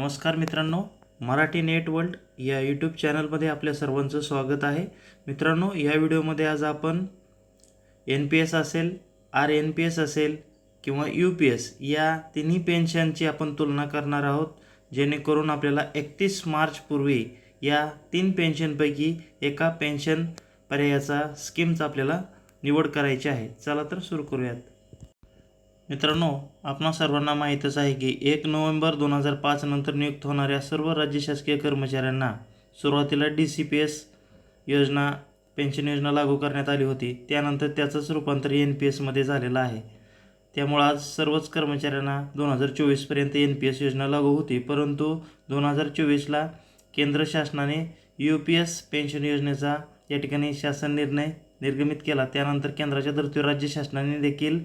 नमस्कार मित्रांनो Marathi net world या यूट्यूब चॅनलमध्ये आपल्या सर्वांचं स्वागत आहे. मित्रांनो या व्हिडिओमध्ये आज आपण एन पी एस असेल आर एन पी एस असेल किंवा यू पी एस या तिन्ही पेन्शनची आपण तुलना करणार आहोत जेणेकरून आपल्याला एकतीस मार्चपूर्वी या तीन पेन्शनपैकी एका पेन्शन पर्यायाचा स्कीमचा आपल्याला निवड करायची आहे. चला तर सुरू करूयात. मित्रांनो आपणा सर्वांना माहीतच आहे की एक नोव्हेंबर दोन हजार पाच नंतर नियुक्त होणाऱ्या सर्व राज्य शासकीय कर्मचाऱ्यांना सुरुवातीला डी सी पी एस योजना पेन्शन योजना लागू करण्यात आली होती. त्यानंतर त्याचंच रूपांतर एन पी एसमध्ये झालेलं आहे. त्यामुळं आज सर्वच कर्मचाऱ्यांना दोन हजार चोवीसपर्यंत एन पी एस योजना लागू होती. परंतु दोन हजार चोवीसला केंद्र शासनाने यू पी एस पेन्शन योजनेचा या ठिकाणी शासन निर्णय निर्गमित केला. त्यानंतर केंद्राच्या धर्तीवर राज्य शासनाने देखील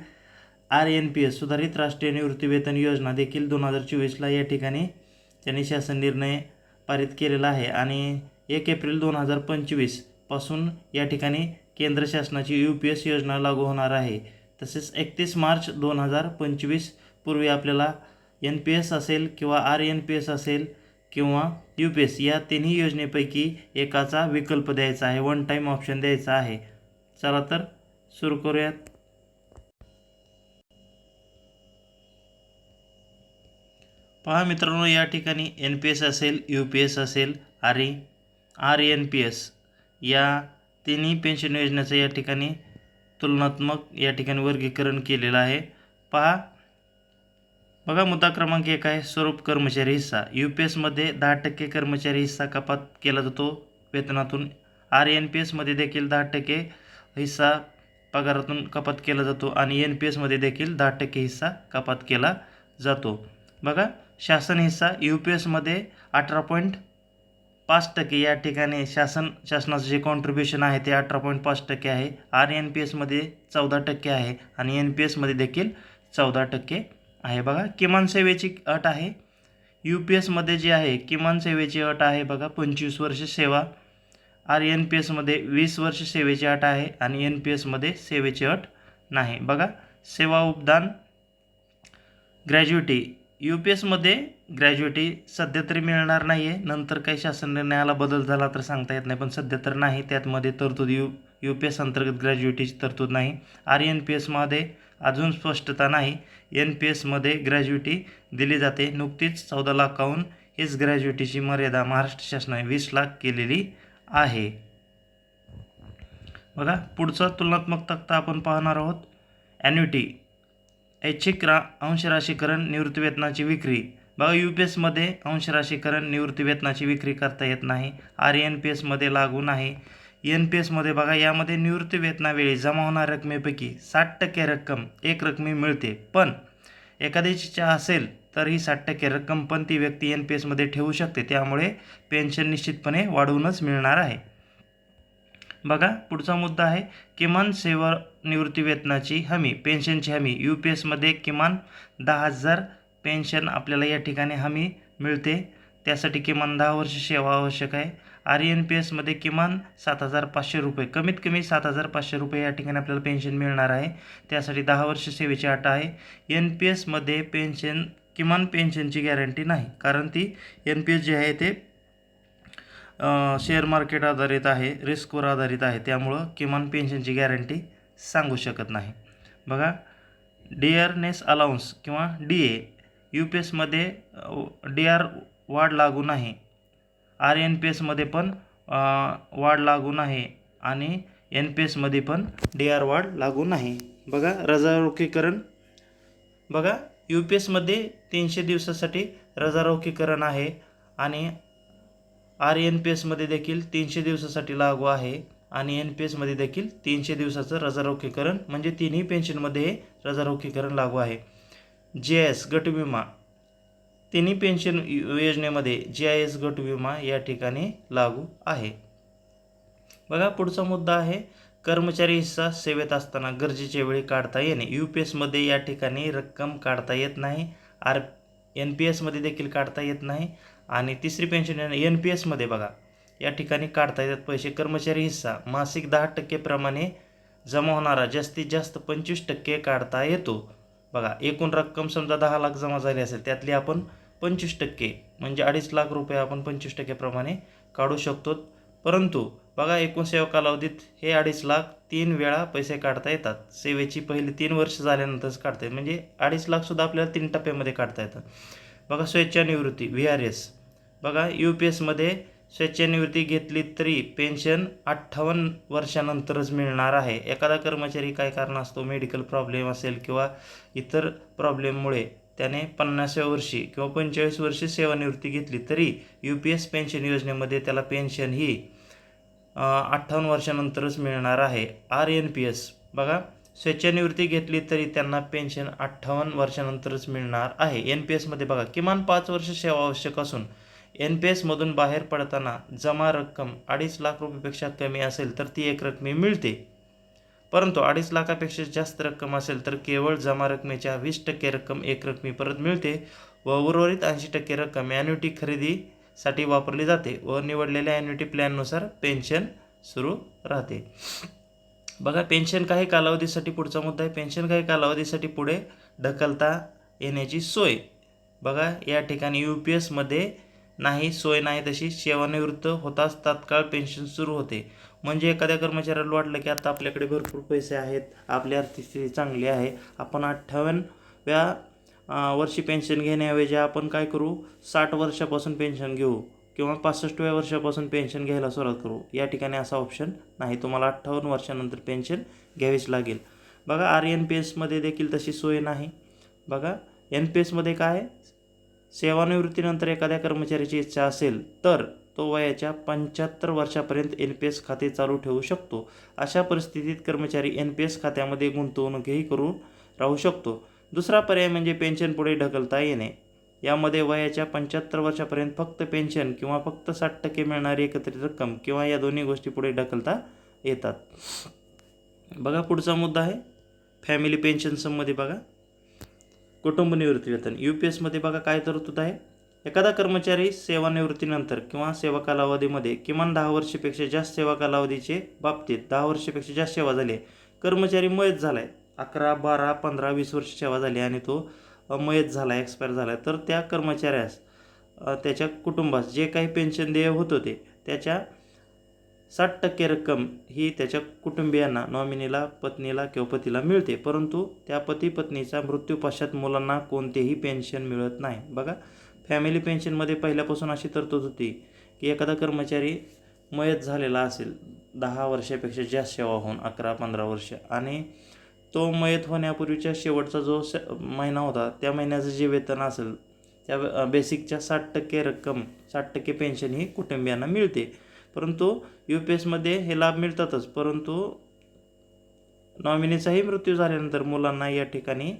आर एन पी एस सुधारित राष्ट्रीय निवृत्तीवेतन योजना देखील दोन हजार चोवीसला या ठिकाणी त्यांनी शासन निर्णय पारित केलेला आहे. आणि एक एप्रिल दोन हजार पंचवीसपासून या ठिकाणी केंद्र शासनाची यू पी एस योजना लागू होणार आहे. तसेच एकतीस मार्च दोन हजार पंचवीस पूर्वी आपल्याला एन पी एस असेल किंवा आर एन पी एस असेल किंवा यू पी एस या तिन्ही योजनेपैकी एकाचा विकल्प द्यायचा आहे. वन टाईम ऑप्शन द्यायचा आहे. चला तर सुरू करूयात. पहा मित्रांनो या ठिकाणी एन पी एस असेल यू पी एस असेल R R N P S या तिन्ही पेन्शन योजनेचं या ठिकाणी तुलनात्मक या ठिकाणी वर्गीकरण केलेलं आहे. पहा. बघा मुद्दा क्रमांक एक आहे स्वरूप कर्मचारी हिस्सा. यू पी एसमध्ये दहा टक्के कर्मचारी हिस्सा कपात केला जातो वेतनातून. आर एन पी एसमध्ये देखील दहा टक्के हिस्सा पगारातून कपात केला जातो आणि एन पी एसमध्ये देखील दहा टक्के हिस्सा कपात केला जातो. बघा शासन हिस्सा यू पी एसमध्ये अठरा पॉईंट पाच टक्के. या ठिकाणी शासन शासनाचं जे कॉन्ट्रीब्युशन आहे ते अठरा पॉईंट पाच टक्के आहे. आर एन पी एसमध्ये चौदा टक्के आहे. आणि एन पी एसमध्ये देखील चौदा टक्के आहे. बघा किमान सेवेची अट आहे. यू पी एसमध्ये जी आहे किमान सेवेची अट आहे बघा पंचवीस वर्ष सेवा. आर एन पी एसमध्ये वीस वर्ष सेवेची अट आहे. आणि एन पी एसमध्ये सेवेची अट नाही. बघा सेवा उपदान ग्रॅज्युटी यू पी एसमध्ये ग्रॅज्युएटी सध्या तरी मिळणार नाही आहे नंतर काही शासन निर्णयाला बदल झाला तर सांगता येत नाही पण सध्या तर नाही. त्यातमध्ये तरतूद यू यू पी एस अंतर्गत ग्रॅज्युएटीची तरतूद नाही. आर एन पी एसमध्ये अजून स्पष्टता नाही. एन पी एसमध्ये ग्रॅज्युएटी दिली जाते. नुकतीच चौदा लाखाहून हीच ग्रॅज्युएटीची मर्यादा महाराष्ट्र शासनाने वीस लाख केलेली आहे. बघा पुढचा तुलनात्मक तक्ता आपण पाहणार आहोत. ॲन्युटी ऐच्छिक रा अंशराशीकरण निवृत्तीवेतनाची विक्री. बघा यू पी एसमध्ये अंशराशीकरण निवृत्तीवेतनाची विक्री करता येत नाही. आर एन पी एसमध्ये लागू नाही. एन पी एसमध्ये बघा यामध्ये निवृत्तीवेतनावेळी जमा होणाऱ्या रकमेपैकी साठ टक्के रक्कम एक रकमी मिळते. पण एखाद्याची इच्छा असेल तर ही साठ टक्के रक्कम पण ती व्यक्ती एन पी एसमध्ये ठेवू शकते. त्यामुळे पेन्शन निश्चितपणे वाढवूनच मिळणार आहे. बघा पुढचा मुद्दा आहे किमान सेवा निवृत्ती वेतनाची हमी पेन्शनची हमी. यू पी एसमध्ये किमान दहा हजार पेन्शन आपल्याला या ठिकाणी हमी मिळते. त्यासाठी किमान दहा वर्ष सेवा आवश्यक आहे. आर एन पी एसमध्ये किमान सात हजार पाचशे रुपये कमीत कमी सात हजार पाचशे रुपये या ठिकाणी आपल्याला पेन्शन मिळणार आहे. त्यासाठी दहा वर्ष सेवेची अट आहे. एन पी एसमध्ये पेन्शन किमान पेन्शनची गॅरंटी नाही कारण ती एन पी एस जे आहे ते शेअर मार्केट आधारित आहे रिस्कवर आधारित आहे. त्यामुळं किमान पेन्शनची गॅरंटी सांगू शकत नाही. बघा डिअरनेस अलाउन्स किंवा डी ए यू पी एसमध्ये डी आर वाढ लागू नाही. आर एन पी एसमध्ये पण वाढ लागू नाही आणि एन पी एसमध्ये पण डी आर वाढ लागू नाही. बघा रजारोखीकरण. बघा यू पी एसमध्ये तीनशे दिवसासाठी रजारोखीकरण आहे आणि आर एन पी एसमध्ये देखील तीनशे दिवसासाठी लागू आहे आणि एन पी एसमध्ये देखील तीनशे दिवसाचं रजारोखीकरण म्हणजे तिन्ही पेन्शनमध्ये रजारोखीकरण लागू आहे. जे एस गट विमा. तिन्ही पेन्शन योजनेमध्ये जे आय एस गट विमा या ठिकाणी लागू आहे. बघा पुढचा मुद्दा आहे कर्मचारी हिस्सा सेवेत असताना गरजेच्या वेळी काढता येणे. यू पी एसमध्ये या ठिकाणी रक्कम काढता येत नाही आर एन पी एसमध्ये देखील काढता येत नाही. आणि तिसरी पेन्शन एन पी एसमध्ये बघा. या ठिकाणी काढता येतात पैसे. कर्मचारी हिस्सा. मासिक दहा टक्केप्रमाणे जमा होणारा जास्तीत जास्त पंचवीस टक्के काढता येतो. बघा एकूण रक्कम समजा दहा लाख जमा झाली असेल त्यातली आपण पंचवीस टक्के म्हणजे अडीच लाख रुपये आपण पंचवीस टक्क्याप्रमाणे काढू शकतो. परंतु बघा एकूण सेवा कालावधीत हे अडीच लाख तीन वेळा पैसे काढता येतात. सेवेची पहिली तीन वर्ष झाल्यानंतरच काढता येतात. म्हणजे अडीच लाखसुद्धा आपल्याला तीन टप्प्यामध्ये काढता येतात. बघा स्वेच्छानिवृत्ती व्ही आर एस बघा यू पी एसमध्ये स्वेच्छानिवृत्ती घेतली तरी पेन्शन अठ्ठावन्न वर्षानंतरच मिळणार आहे. एखादा कर्मचारी काय कारण असतो? मेडिकल प्रॉब्लेम असेल किंवा इतर प्रॉब्लेममुळे त्याने पन्नासव्या वर्षी किंवा पंचेचाळीस वर्षी सेवानिवृत्ती घेतली तरी यू पी एस पेन्शन योजनेमध्ये त्याला पेन्शन ही अठ्ठावन्न वर्षानंतरच मिळणार आहे. आर एन पी एस बघा स्वेच्छानिवृत्ती घेतली तरी त्यांना पेन्शन अठ्ठावन्न वर्षानंतरच मिळणार आहे. एन पी एसमध्ये बघा किमान पाच वर्ष सेवा आवश्यक असून एन पी एसमधून बाहेर पडताना जमा रक्कम अडीच लाख रुपयेपेक्षा कमी असेल तर ती एक रकमी मिळते. परंतु अडीच लाखापेक्षा जास्त रक्कम असेल तर केवळ जमा रकमेच्या वीस टक्के रक्कम एक रकमी परत मिळते व उर्वरित ऐंशी टक्के रक्कम ॲन्युटी खरेदीसाठी वापरली जाते व निवडलेल्या ॲन्युटी प्लॅननुसार पेन्शन सुरू राहते. बघा पेन्शन काही कालावधीसाठी पुढचा मुद्दा आहे. पेन्शन काही कालावधीसाठी पुढे ढकलता येण्याची सोय. बघा या ठिकाणी यू पी एसमध्ये नाही सोय नाही तशी. सेवानिवृत्त होताच तात्काळ पेन्शन सुरू होते. म्हणजे एखाद्या कर्मचाऱ्याला वाटलं की आता आपल्याकडे भरपूर पैसे आहेत आपली आर्थिक स्थिती चांगली आहे. आपण अठ्ठावन्नव्या वर्षी पेन्शन घेण्याऐवजी आपण काय करू? साठ वर्षापासून पेन्शन घेऊ. किंवा पासष्टव्या वर्षापासून पेन्शन घ्यायला सुरुवात करू. या ठिकाणी असा ऑप्शन नाही. तुम्हाला अठ्ठावन्न वर्षानंतर पेन्शन घ्यावीच लागेल. बघा आर एन पी एसमध्ये देखील तशी सोय नाही. बघा एन पी एसमध्ये काय? आहे सेवानिवृत्तीनंतर एखाद्या कर्मचाऱ्याची इच्छा असेल तर तो वयाच्या पंच्याहत्तर वर्षापर्यंत एन पी एस खाते चालू ठेवू शकतो. अशा परिस्थितीत कर्मचारी एन पी एस खात्यामध्ये गुंतवणूकही करून राहू शकतो. दुसरा पर्याय म्हणजे पेन्शन पुढे ढकलता येणे. यामध्ये वयाच्या पंच्याहत्तर वर्षापर्यंत फक्त पेन्शन किंवा फक्त साठ टक्के मिळणारी एकत्रित रक्कम किंवा या दोन्ही गोष्टी पुढे ढकलता येतात. बघा पुढचा मुद्दा आहे. फॅमिली पेन्शनसमध्ये बघा. कुटुंब निवृत्ती वेतन. यू पी एसमध्ये बघा काय तरतूद आहे. एखादा कर्मचारी सेवानिवृत्तीनंतर किंवा सेवा कालावधीमध्ये किमान दहा वर्षापेक्षा जास्त सेवा कालावधीचे बाबतीत दहा वर्षापेक्षा जास्त सेवा झाली आहे. कर्मचारी मयत झाला आहे अकरा बारा पंधरा वीस वर्ष सेवा झाली आणि तो मयत झाला आहे एक्सपायर झाला आहे तर त्या कर्मचाऱ्यास त्याच्या कुटुंबास जे काही पेन्शन देय होत होते त्याच्या साठ टक्के रक्कम ही त्याच्या कुटुंबियांना नॉमिनीला पत्नीला किंवा पतीला मिळते. परंतु त्या पती पत्नीचा मृत्यूपाशात मुलांना कोणतेही पेन्शन मिळत नाही. बघा फॅमिली पेन्शनमध्ये पहिल्यापासून अशी तरतूद होती की एखादा कर्मचारी मयत झालेला असेल दहा वर्षापेक्षा जास्त सेवा होऊन अकरा पंधरा वर्ष. आणि तो मयत होण्यापूर्वीच्या शेवटचा जो स महिना होता त्या महिन्याचं जे वेतन असेल त्या बेसिकच्या साठ टक्के रक्कम साठ टक्के पेन्शन ही कुटुंबियांना मिळते. परंतु यू पी एसमध्ये हे लाभ मिळतातच परंतु नॉमिनीचाही मृत्यू झाल्यानंतर मुलांना या ठिकाणी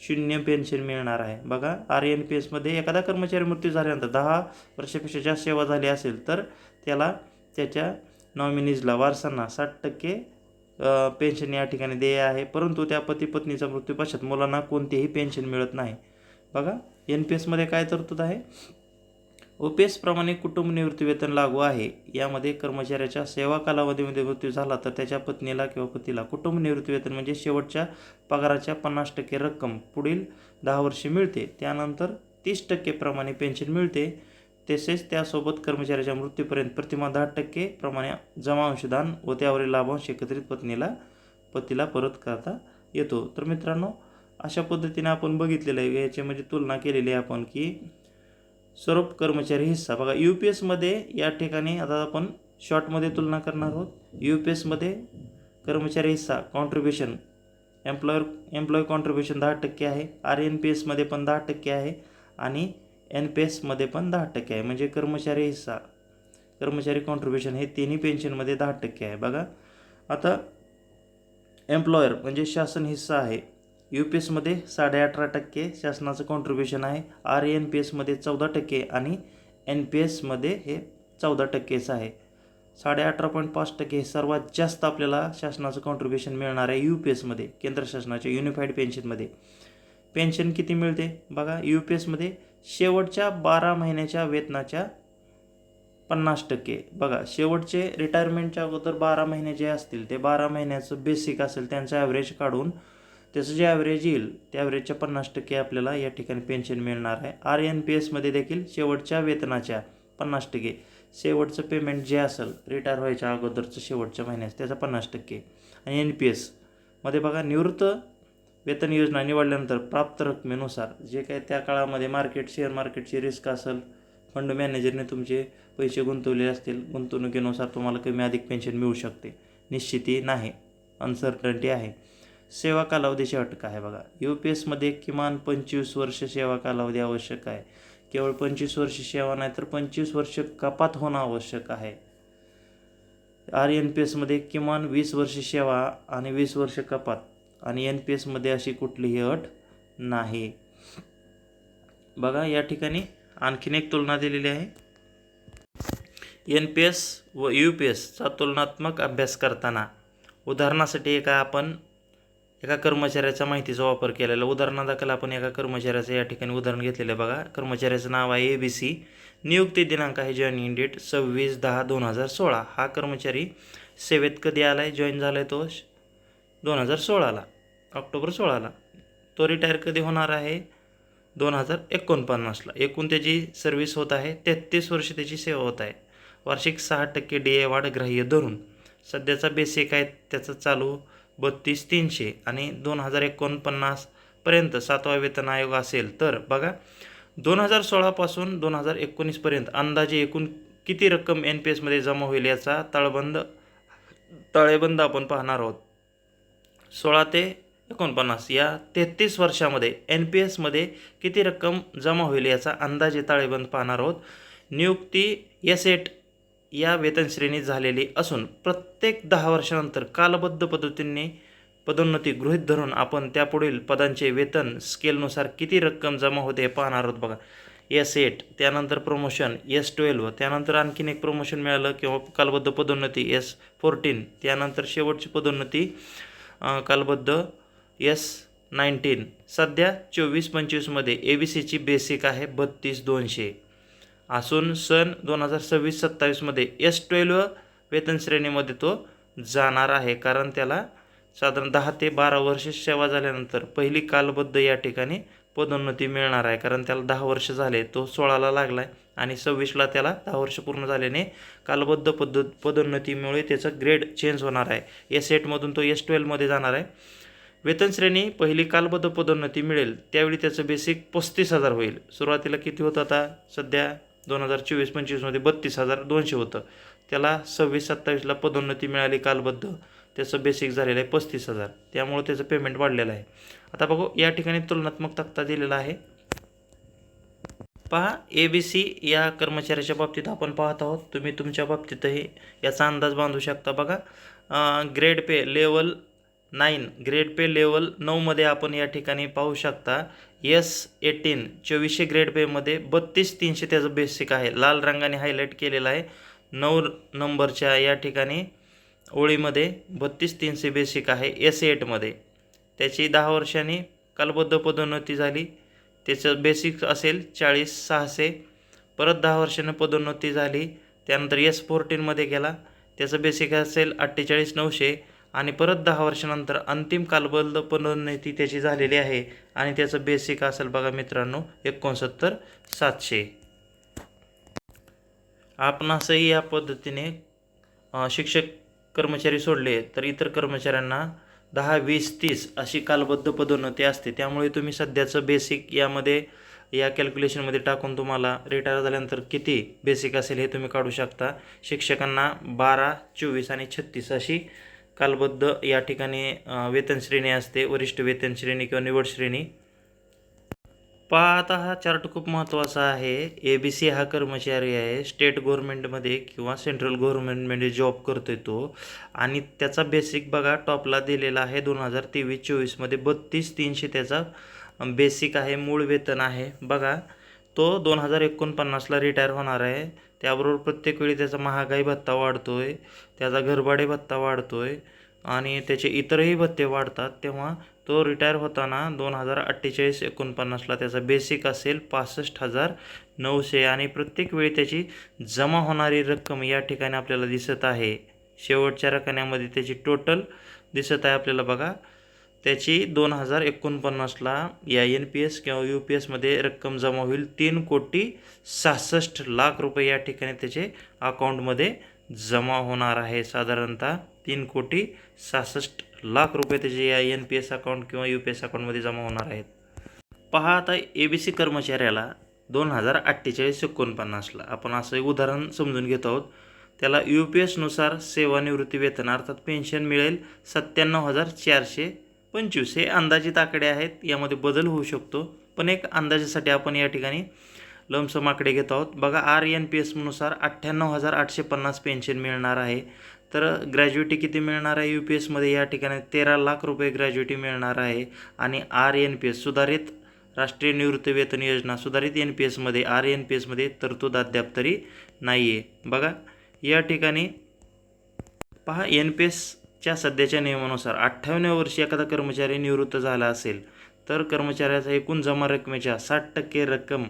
शून्य पेन्शन मिळणार आहे. बघा आर एन पी एसमध्ये एखादा कर्मचारी मृत्यू झाल्यानंतर दहा वर्षापेक्षा जास्त सेवा झाली असेल तर त्याला त्याच्या नॉमिनीजला वारसांना साठ टक्के पेन्शन या ठिकाणी देय आहे. परंतु त्या पती पत्नीचा मृत्यू पश्चात मुलांना कोणतेही पेन्शन मिळत नाही. बघा एन पी एसमध्ये काय तरतूद आहे? ओ पी एसप्रमाणे कुटुंब निवृत्ती वेतन लागू आहे. यामध्ये कर्मचाऱ्याच्या सेवा कालावधीमध्ये मृत्यू झाला तर त्याच्या पत्नीला किंवा पतीला कुटुंब निवृत्ती वेतन म्हणजे शेवटच्या पगाराच्या पन्नास टक्के रक्कम पुढील दहा वर्षे मिळते. त्यानंतर तीस टक्केप्रमाणे पेन्शन मिळते. तसेच त्यासोबत कर्मचाऱ्याच्या मृत्यूपर्यंत प्रतिमा दहा टक्के प्रमाणे जमा अंशदान व त्यावरील लाभांश एकत्रित पत्नीला पतीला परत करता येतो. तर मित्रांनो अशा पद्धतीने आपण बघितलेलं आहे. याच्यामध्ये म्हणजे तुलना केलेली आहे आपण की स्वरूप कर्मचारी हिस्सा. बघा यू पी एसमध्ये या ठिकाणी आता आपण शॉर्टमध्ये तुलना करणार आहोत. यू पी एसमध्ये कर्मचारी हिस्सा कॉन्ट्रीब्युशन एम्प्लॉयर एम्प्लॉय कॉन्ट्रीब्युशन दहा टक्के आहे. आर एन पी एसमध्ये पण दहा टक्के आहे. आणि एन पी एसमध्ये पण दहा टक्के आहे. म्हणजे कर्मचारी हिस्सा कर्मचारी कॉन्ट्रीब्युशन हे तिन्ही पेन्शनमध्ये दहा टक्के आहे. बघा आता एम्प्लॉयर म्हणजे शासन हिस्सा आहे. यू पी एसमध्ये साडे अठरा टक्के शासनाचं कॉन्ट्रीब्युशन आहे. आर एन पी एसमध्ये चौदा टक्के आणि एन पी एसमध्ये हे चौदा टक्केच आहे. साडे अठरा पॉईंट पाच टक्के हे सर्वात जास्त आपल्याला शासनाचं कॉन्ट्रीब्युशन मिळणार आहे यू पी एसमध्ये केंद्र शासनाच्या युनिफाईड पेन्शनमध्ये पेन्शन किती मिळते? बघा यू पी एसमध्ये शेवटच्या बारा महिन्याच्या वेतनाच्या पन्नास टक्के. बघा शेवटचे रिटायरमेंटच्या अगोदर बारा महिने जे असतील ते बारा महिन्याचं बेसिक असेल त्यांचं ॲव्हरेज काढून त्याचं जे ॲव्हरेज येईल त्या ॲव्हरेजच्या पन्नास टक्के आपल्याला या ठिकाणी पेन्शन मिळणार आहे. आर एन पी एसमध्ये देखील शेवटच्या वेतनाच्या पन्नास टक्के. शेवटचं पेमेंट जे असेल रिटायर व्हायच्या अगोदरचं शेवटच्या महिन्याचं त्याचा पन्नास टक्के. आणि एन पी एसमध्ये बघा निवृत्त वेतन योजना निवडल्यानंतर प्राप्त रकमेनुसार जे काय त्या काळामध्ये मार्केट शेअर मार्केटची रिस्क असेल फंड मॅनेजरने तुमचे पैसे गुंतवले असतील गुंतवणुकीनुसार तुम्हाला कमी अधिक पेन्शन मिळू शकते. निश्चिती नाही. अनसर्टन्टी आहे. सेवा कालावधीची अटक आहे बघा. यू पी एसमध्ये किमान पंचवीस वर्ष सेवा कालावधी आवश्यक आहे. केवळ पंचवीस वर्ष सेवा नाही तर पंचवीस वर्ष कपात होणं आवश्यक आहे. आर एन पी एसमध्ये किमान वीस वर्ष सेवा आणि वीस वर्ष कपात. आणि एन पी एसमध्ये अशी कुठलीही अट नाही. बघा या ठिकाणी आणखीन एक तुलना दिलेली आहे. एन पी एस व यू पी एसचा तुलनात्मक अभ्यास करताना उदाहरणासाठी एका आपण एका कर्मचाऱ्याच्या माहितीचा वापर केलेला उदाहरणादाखल आपण एका कर्मचाऱ्याचं या ठिकाणी उदाहरण घेतलेलं आहे. बघा कर्मचाऱ्याचं नाव आहे ए बी सी नियुक्ती दिनांक आहे जॉईनिंग डेट सव्वीस दहा दोन हजार सोळा. हा कर्मचारी सेवेत कधी आला आहे जॉईन झाला आहे तो दोन हजार सोळाला. ऑक्टोबर सोळाला. तो रिटायर कधी होणार आहे? दोन हजार एकोणपन्नासला. एकूण त्याची सर्व्हिस होत आहे तेहतीस वर्ष त्याची सेवा होत आहे. वार्षिक सहा टक्के डी ए वाढ ग्राह्य धरून सध्याचा बेसिक आहे त्याचं चालू बत्तीस तीनशे आणि दोन हजार एकोणपन्नासपर्यंत सातवा वेतन आयोग असेल तर बघा दोन हजार सोळापासून दोन हजार एकोणीसपर्यंत अंदाजे एकूण किती रक्कम एन पी एसमध्ये जमा होईल याचा तळबंद तळेबंद आपण पाहणार आहोत. सोळा ते एकोणपन्नास. या तेहतीस वर्षामध्ये एन पी एसमध्ये किती रक्कम जमा होईल याचा अंदाजे ताळेबंद पाहणार आहोत. नियुक्ती एसेट एट या वेतनश्रेणीत झालेली असून प्रत्येक दहा वर्षानंतर कालबद्ध पद्धतीने पदोन्नती गृहीत धरून आपण त्यापुढील पदांचे वेतन स्केलनुसार किती रक्कम जमा होते हे पाहणार आहोत बघा. एस एट त्यानंतर प्रमोशन एस ट्वेल्व त्यानंतर आणखीन एक प्रमोशन मिळालं किंवा कालबद्ध पदोन्नती एस फोर्टीन त्यानंतर शेवटची पदोन्नती कालबद्ध एस नाईन्टीन. सध्या चोवीस पंचवीसमध्ये ए बी सीची बेसिक आहे बत्तीस दोनशे. असून सन दोन हजार सव्वीस सत्तावीसमध्ये एस ट्वेल्व वेतन श्रेणीमध्ये तो जाणार आहे. कारण त्याला साधारण दहा ते बारा वर्ष सेवा झाल्यानंतर पहिली कालबद्ध या ठिकाणी पदोन्नती मिळणार आहे. कारण त्याला दहा वर्ष झाले तो सोळाला लागला आहे आणि सव्वीसला त्याला दहा वर्ष पूर्ण झाल्याने कालबद्ध पद्धत पदोन्नतीमुळे त्याचं ग्रेड चेंज होणार आहे. एस एटमधून तो एस ट्वेल्वमध्ये जाणार आहे. वेतन श्रेणी पहिली कालबद्ध पदोन्नती मिळेल. त्यावेळी त्याचं बेसिक पस्तीस हजार होईल. सुरुवातीला किती होतं आता? सध्या दोन हजार चोवीस पंचवीसमध्ये बत्तीस हजार दोनशे होतं. त्याला सव्वीस सत्तावीसला पदोन्नती मिळाली कालबद्ध. त्याचं बेसिक झालेलं आहे पस्तीस हजार. त्यामुळं त्याचं पेमेंट वाढलेलं आहे. आता बघू या ठिकाणी तुलनात्मक तक्ता दिलेला आहे. पहा ए बी सी या कर्मचाऱ्याच्या बाबतीत आपण पाहत आहोत. तुम्ही तुमच्या बाबतीतही याचा अंदाज बांधू शकता बघा. Grade pay level nine grade pay level नऊमध्ये आपण या ठिकाणी पाहू शकता. एस एटीन चोवीसशे ग्रेड पेमध्ये बत्तीस तीनशे त्याचं बेसिक आहे. लाल रंगाने हायलाईट केलेलं आहे. नऊ नंबरच्या या ठिकाणी ओळीमध्ये बत्तीस तीनशे बेसिक आहे. एस एटमध्ये त्याची दहा वर्षांनी कालबद्ध पदोन्नती झाली. त्याचं बेसिक असेल चाळीस सहाशे. परत दहा वर्षानं पदोन्नती झाली. त्यानंतर एस फोर्टीनमध्ये गेला. त्याचं बेसिक असेल अठ्ठेचाळीस नऊशे. आणि परत दहा वर्षानंतर अंतिम कालबद्ध पदोन्नती त्याची झालेली आहे. आणि त्याचं बेसिक असेल बघा मित्रांनो एकोणसत्तर सातशे. आपणासही या पद्धतीने शिक्षक कर्मचारी सोडले तर इतर कर्मचाऱ्यांना दहा वीस तीस अशी कालबद्ध पदोन्नती असते. त्यामुळे तुम्ही सध्याचं बेसिक यामध्ये या कॅल्क्युलेशनमध्ये टाकून तुम्हाला रिटायर झाल्यानंतर किती बेसिक असेल हे तुम्ही काढू शकता. शिक्षकांना बारा चोवीस आणि छत्तीस अशी कालबद्ध या ठिकाणी वेतन श्रेणी असते वरिष्ठ वेतन श्रेणी किंवा निवड श्रेणी. पहा आता हा चार्ट खूप महत्त्वाचा आहे. ए बी सी हा कर्मचारी आहे स्टेट गव्हर्नमेंटमध्ये किंवा सेंट्रल गव्हर्नमेंटमध्ये जॉब करतोय तो. आणि त्याचा बेसिक बघा टॉपला दिलेला आहे दोन हजार तेवीस चोवीसमध्ये. बत्तीस तीनशे त्याचा बेसिक आहे मूळ वेतन आहे. बघा तो दोन हजार एकोणपन्नासला रिटायर होणार आहे. त्याबरोबर प्रत्येक वेळी त्याचा महागाई भत्ता वाढतो आहे त्याचा घरभाडे भत्ता वाढतो आहे आणि त्याचे इतरही भत्ते वाढतात तेव्हा तो रिटायर होताना दोन हजार अठ्ठेचाळीस एकोणपन्नासला त्याचा बेसिक असेल पासष्ट हजार नऊशे आणि प्रत्येक वेळी त्याची जमा होणारी रक्कम या ठिकाणी आपल्याला दिसत आहे. शेवटच्या रकण्यामध्ये त्याची टोटल दिसत आहे आपल्याला बघा. त्याची दोन हजार एकोणपन्नासला या एन पी एस किंवा यू पी एसमध्ये रक्कम जमा होईल. तीन कोटी सहासष्ट लाख रुपये या ठिकाणी त्याचे अकाउंटमध्ये जमा होणार आहे. साधारणतः तीन कोटी सहासष्ट लाख रुपये त्याचे या एन पी एस अकाउंट किंवा यू पी एस अकाउंटमध्ये जमा होणार आहेत. पहा आता ए बी सी कर्मचाऱ्याला दोन हजार अठ्ठेचाळीस एकोणपन्नासला आपण असं एक उदाहरण समजून घेत आहोत. त्याला यू पी एसनुसार सेवानिवृत्ती वेतन अर्थात पेन्शन मिळेल सत्त्याण्णव हजार चारशे पंचवीस हे अंदाजित आकडे आहेत यामध्ये बदल होऊ शकतो. पण एक अंदाजासाठी आपण या ठिकाणी लमसम आकडे घेत आहोत. बघा आर एन पी एसनुसार अठ्ठ्याण्णव हजार आठशे पन्नास पेन्शन मिळणार आहे. तर ग्रॅज्युएटी किती मिळणार आहे? यू पी एसमध्ये या ठिकाणी तेरा लाख रुपये ग्रॅज्युएटी मिळणार आहे. आणि आर एन पी एस सुधारित राष्ट्रीय निवृत्ती वेतन योजना सुधारित एन पी एसमध्ये आर एन पी एसमध्ये तरतूद अद्याप तरी नाही आहे बघा या ठिकाणी पहा एन पी एस च्या सध्याच्या नियमानुसार अठ्ठावन्या वर्षी एखादा कर्मचारी निवृत्त झाला असेल तर कर्मचाऱ्याचा एकूण जमा रकमेच्या साठ टक्के रक्कम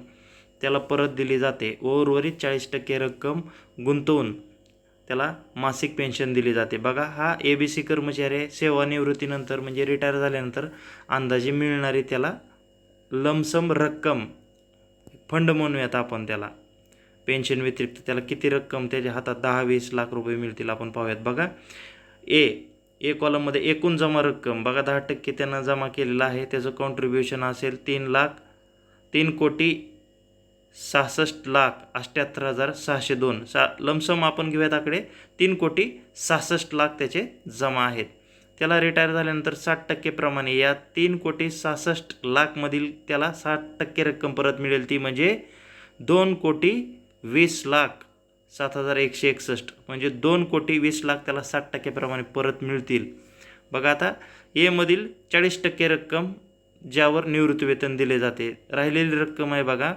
त्याला परत दिली जाते व उर्वरित चाळीस टक्के रक्कम गुंतवून त्याला मासिक पेन्शन दिली जाते. बघा हा ए बी सी कर्मचारी सेवानिवृत्तीनंतर म्हणजे रिटायर झाल्यानंतर अंदाजे मिळणारी त्याला लमसम रक्कम फंड म्हणूयात आपण त्याला. पेन्शन व्यतिरिक्त त्याला किती रक्कम? त्याच्या हातात दहा वीस लाख रुपये मिळतील आपण पाहूयात. बघा ए ए कॉलममध्ये एकूण जमा रक्कम बघा दहा टक्के त्यांना जमा केलेलं आहे त्याचं कॉन्ट्रीब्युशन असेल तीन लाख तीन कोटी सहासष्ट लाख अठ्ठ्याहत्तर हजार सहाशे दोन. सा लमसम आपण घेऊयात आकडे. तीन कोटी सहासष्ट लाख त्याचे जमा आहेत. त्याला रिटायर झाल्यानंतर साठ टक्केप्रमाणे या तीन कोटी सहासष्ट लाखमधील त्याला साठ टक्के रक्कम परत मिळेल ती म्हणजे दोन कोटी वीस लाख. सात हजार एकशे एकसष्ट. म्हणजे दोन कोटी वीस लाख त्याला साठ टक्क्याप्रमाणे परत मिळतील. बघा आता एमधील चाळीस टक्के रक्कम ज्यावर निवृत्तीवेतन दिले जाते. राहिलेली रक्कम आहे बघा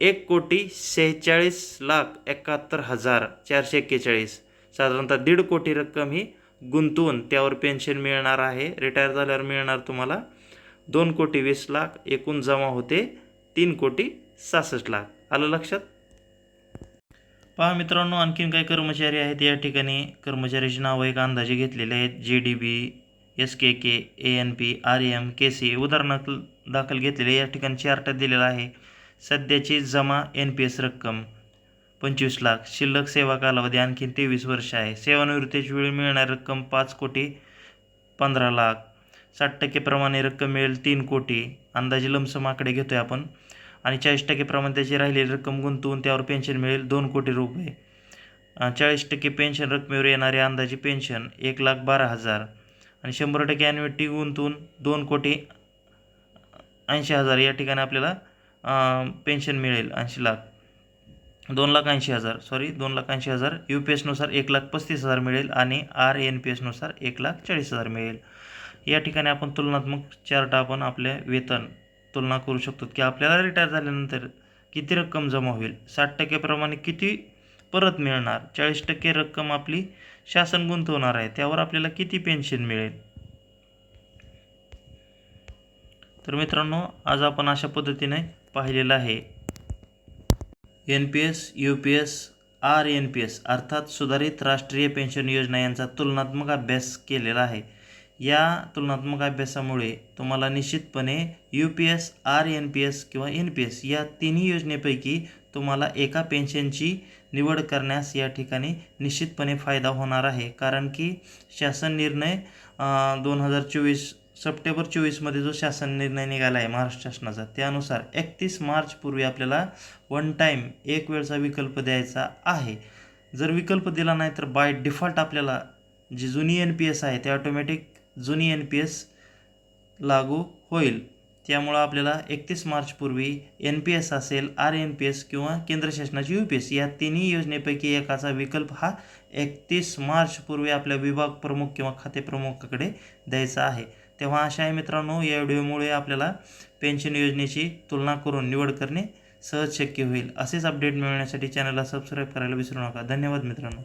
एक कोटी सेहेचाळीस लाख एकाहत्तर हजार चारशे एक्केचाळीस. साधारणतः दीड कोटी रक्कम ही गुंतवून त्यावर पेन्शन मिळणार आहे. रिटायर झाल्यावर मिळणार तुम्हाला दोन कोटी वीस लाख. एकूण जमा होते तीन कोटी सहासष्ट लाख. आलं लक्षात? पहा मित्रांनो आणखीन काही कर्मचारी आहेत या ठिकाणी. कर्मचाऱ्याची नावं एक अंदाजे घेतलेले आहेत. जे D B S K K A N P R M K C उदाहरणार्थ दाखल घेतलेले या ठिकाणी चार्टात दिलेला आहे. सध्याची जमा एन पी एस रक्कम पंचवीस लाख. शिल्लक सेवा कालावधी आणखीन तेवीस वर्ष आहे. सेवानिवृत्तीची वेळी मिळणारी रक्कम पाच कोटी पंधरा लाख. साठ टक्केप्रमाणे रक्कम मिळेल तीन कोटी. अंदाजे लमसम आकडे घेतोय आपण. आणि चाळीस टक्के प्रमाण त्याची राहिलेली रक्कम गुंतवून त्यावर पेन्शन मिळेल दोन कोटी रुपये. चाळीस टक्के पेन्शन रकमेवर येणारे अंदाजे पेन्शन एक लाख बारा हजार. आणि शंभर टक्के ॲन्युटी गुंतवून दोन कोटी ऐंशी हजार या ठिकाणी आपल्याला पेन्शन मिळेल ऐंशी लाख. दोन लाख ऐंशी हजार सॉरी दोन लाख ऐंशी हजार. यू पी एसनुसार एक लाख पस्तीस हजार मिळेल आणि आर एन पी एसनुसार एक लाख चाळीस हजार मिळेल. या ठिकाणी आपण तुलनात्मक चार्ट आपण आपले वेतन तुलना करू शकतो की आपल्याला रिटायर झाल्यानंतर किती रक्कम जमा होईल? साठ टक्केप्रमाणे किती परत मिळणार? चाळीस टक्के रक्कम आपली शासन गुंतवणार आहे. त्यावर आपल्याला किती पेन्शन मिळेल? तर मित्रांनो आज आपण अशा पद्धतीने पाहिलेलं आहे. N P S U P S R N P S अर्थात सुधारित राष्ट्रीय पेन्शन योजना यांचा तुलनात्मक अभ्यास केलेला आहे. या तुलनात्मक अभ्यासामुळे तुम्हाला निश्चितपणे U P S R N P S किंवा एन पी एस या तिन्ही योजनेपैकी तुम्हाला एका पेन्शनची निवड करण्यास या ठिकाणी निश्चितपणे फायदा होणार आहे. कारण की शासन निर्णय दोन हजार चोवीस सप्टेंबर चोवीसमध्ये जो शासन निर्णय निघाला आहे महाराष्ट्र शासनाचा त्यानुसार एकतीस मार्चपूर्वी आपल्याला वन टाईम एक वेळचा विकल्प द्यायचा आहे. जर विकल्प दिला नाही तर बाय डिफॉल्ट आपल्याला जी जुनी एन पी एस आहे ते ऑटोमॅटिक जुनी एन पी एस लागू होईल. त्यामुळं आपल्याला एकतीस मार्चपूर्वी एन पी एस असेल आर एन पी एस किंवा केंद्र शासनाची यू पी एस या तिन्ही योजनेपैकी एकाचा विकल्प हा एकतीस मार्चपूर्वी आपल्या विभाग प्रमुख किंवा खाते प्रमुखाकडे द्यायचा आहे. तेव्हा अशा आहे मित्रांनो या व्हिडिओमुळे आपल्याला पेन्शन योजनेची तुलना करून निवड करणे सहज शक्य होईल. असेच अपडेट मिळवण्यासाठी चॅनलला सबस्क्राईब करायला विसरू नका. धन्यवाद मित्रांनो.